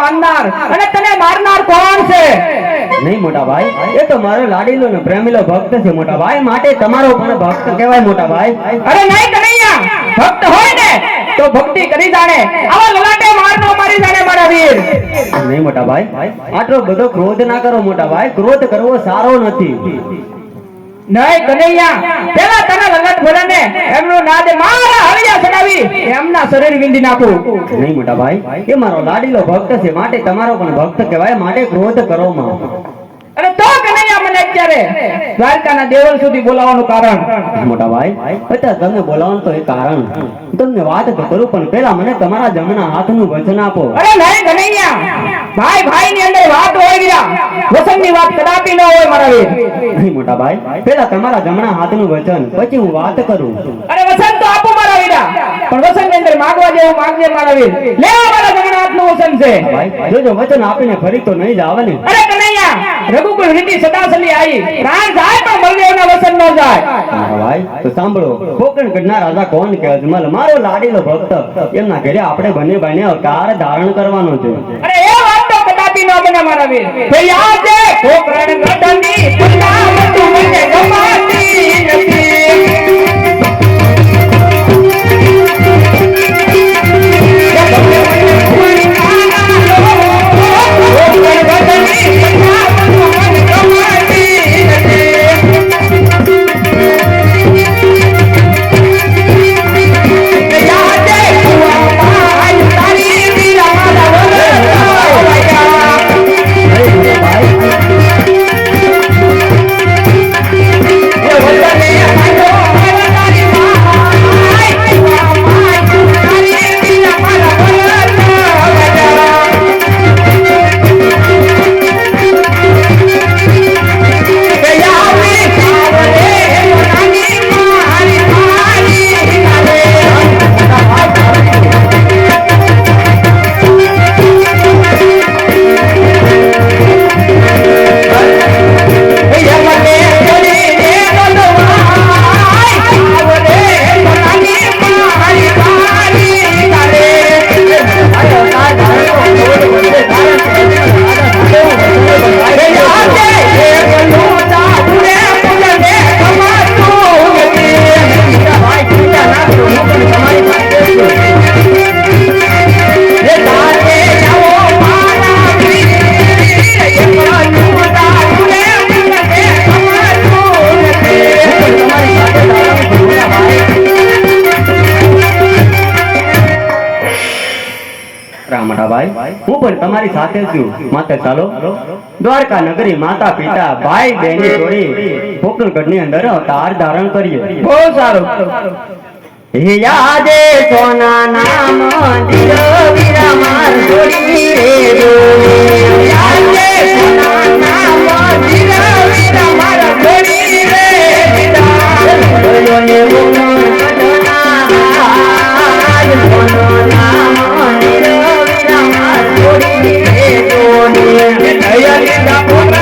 લલાટે અને તને મારનાર કોણ છે? નહીં મોટા ભાઈ એ તો મારો લાડીલો ને પ્રેમીલો ભક્ત છે મોટા ભાઈ માટે તમારો પણ ભક્ત કહેવાય મોટા ભાઈ. અરે નહીં કનૈયા ભક્ત હોય ને તો ભક્તિ કરી જાણે. આવા લલાટે માર નો મારી જાણે મારા વીર. નહીં મોટા ભાઈ આટલો બધો ક્રોધ ના કરો મોટા ભાઈ ક્રોધ કરવો સારો નથી. નહીં કનૈયા પેલા તને લલટ ભરાને એમનું નાદ મારા હળિયા ચડાવી એમના શરીર વિંધી નાખો. નહીં મોટા ભાઈ એ મારો લાડીલો ભક્ત છે માટે તમારો પણ ભક્ત કહેવાય માટે ક્રોધ કરો માં અરે તો અત્યારે દ્વારકાના દેવલ સુધી બોલાવવાનું કારણ. મોટા ભાઈ અત્યારે તમને બોલાવવાનું તો એ કારણ. તમને વાત તો કરું પણ પેલા મને તમારા જમણા હાથનું વચન આપો. અરે નહીં કનૈયા ભાઈ ભાઈ ની અંદર વાત હોય ગયા વચનની વાત કદાપી ન હોય મારા વીર નહીં મોટા ભાઈ પેલા તમારા જમણા હાથનું વચન પછી હું વાત કરું. અરે વચન તો આપો પણ વસંતની અંદર માગવા જેવું માગજે મારા વીર લેવા મારા જગન્નાથનું વસન છે. જોજો વચન આપીને ફરી તો નહીં જ આવે ને. અરે કનૈયા રઘુકુળ રીતિ સદાસલી આવી પ્રાણ જાય પણ બલદેવના વસન ન જાય. ભાઈ તો સાંભળો કોકણ ગઢના રાજા કોણ કે અજમલ મારો લાડીલો ભક્ત. એમના ઘરે આપણે બંને ભાઈને અવતાર ધારણ કરવાનો છે. અરે એ વાત તો કદાપી ન બને મારા વીર. ભઈ આ છે કોકરણ ગઢની પુના મને ગમાતી નથી. હું પણ તમારી સાથે છું માતે, ચાલો દ્વારકા નગરી માતા પિતા, ભાઈ બહેની જોડી પોકરણગઢની અંદર અવતાર ધારણ કરીએ બહુ સારું યાદે સોના નામ, મંદિર વિરામાર જોડી રે. યાદે સોના નામ, મંદિર વિરામાર જોડી રે. બોલો કઢના Ella linda por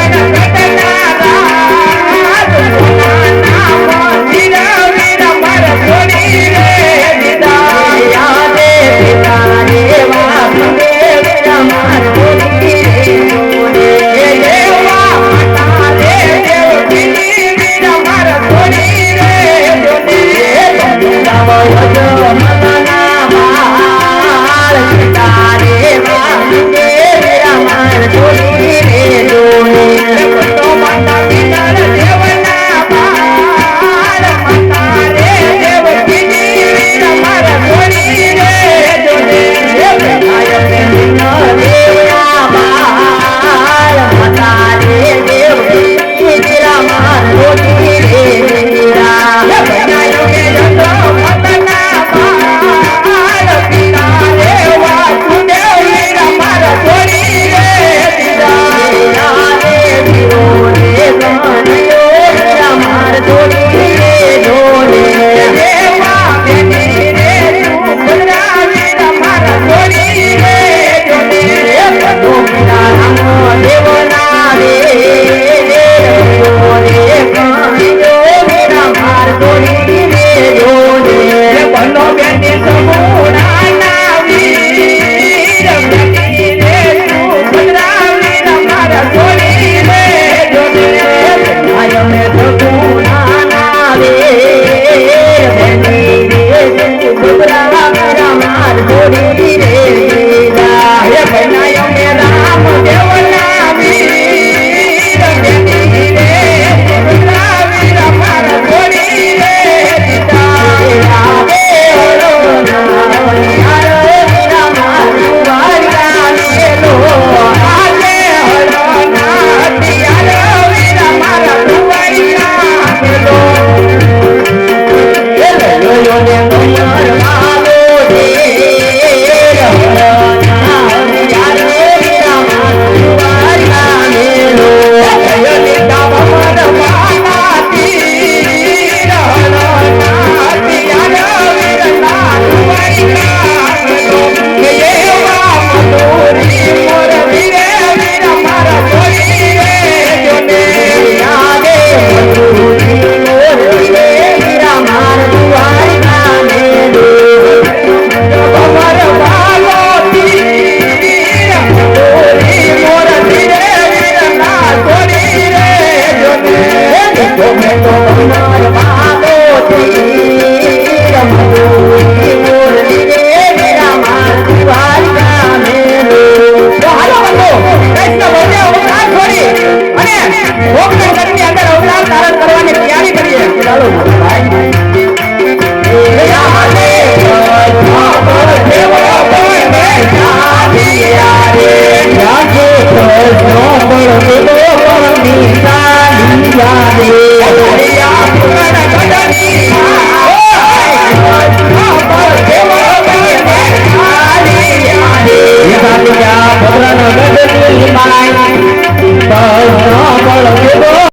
yeah